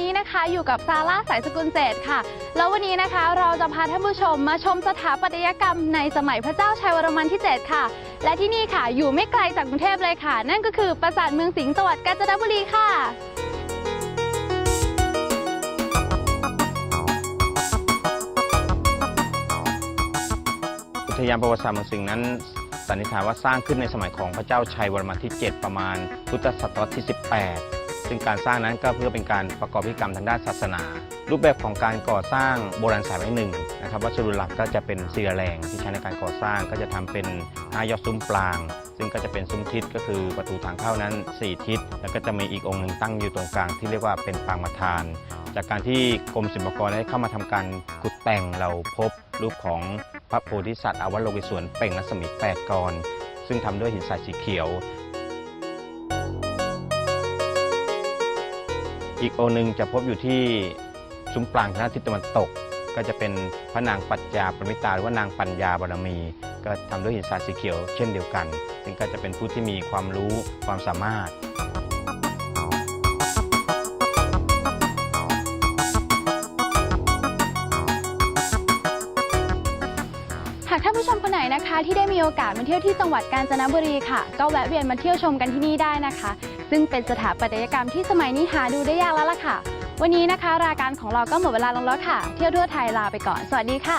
นี้นะคะอยู่กับซาร่าสายสกุลเศรษฐ์ค่ะ แล้ววันนี้นะคะเราจะพาท่านผู้ชมมาชมสถาปัตยกรรมในสมัยพระเจ้าชัยวรมันที่ 7 ค่ะ และที่นี่ค่ะอยู่ไม่ไกลจากกรุงเทพเลยค่ะ นั่นก็คือปราสาทเมืองสิงห์จังหวัดกาญจนบุรีค่ะอุทยานประวัติศาสตร์เมืองสิงห์นั้นสันนิษฐานว่าสร้างขึ้นในสมัยของพระเจ้าชัยวรมันที่ 7 ประมาณพุทธศตวรรษที่ 18 ซึ่งการสร้างนั้นก็เพื่อเป็นการประกอบพิธีกรรมทางด้านศาสนา รูปแบบของการก่อสร้างโบราณสถานไว้หนึ่งนะครับวัสดุหลักก็จะเป็นศิลาแรงที่ใช้ในการก่อสร้างก็จะทำเป็นห้ายอดซุ้มปราง ซึ่งก็จะเป็นซุ้มทิศก็คือประตูทางเข้านั้น 4 ทิศ แล้วก็จะมีอีกองค์หนึ่งตั้งอยู่ตรงกลางที่เรียกว่าเป็นปางประธาน จากการที่กรมศิลปากรได้เข้ามาทำการขุดแต่งเราพบรูปของพระโพธิสัตว์อวโลกิสวนเป่งรัศมีแปดกร ซึ่งทำด้วยหินทรายสีเขียว อีกองค์หนึ่งจะพบอยู่ที่ซุ้มปรางทางด้านทิศตะวันตก ก็จะเป็นพระนางปัจจาปรมิตาหรือว่านางปัญญาบารมี ก็ทำด้วยหินทรายสีเขียวเช่นเดียวกัน ซึ่งก็จะเป็นผู้ที่มีความรู้ความสามารถหากท่านผู้ชมคนไหนนะคะ ที่ได้มีโอกาสมาเที่ยวที่จังหวัดกาญจนบุรีค่ะ ก็แวะเวียนมาเที่ยวชมกันที่นี่ได้นะคะ ซึ่งเป็นสถาปัตยกรรมที่สมัยนี้หาดูได้ยากแล้วล่ะค่ะ วันนี้นะคะ รายการของเราก็หมดเวลาลงแล้วค่ะ เที่ยวทั่วไทยลาไปก่อน สวัสดีค่ะ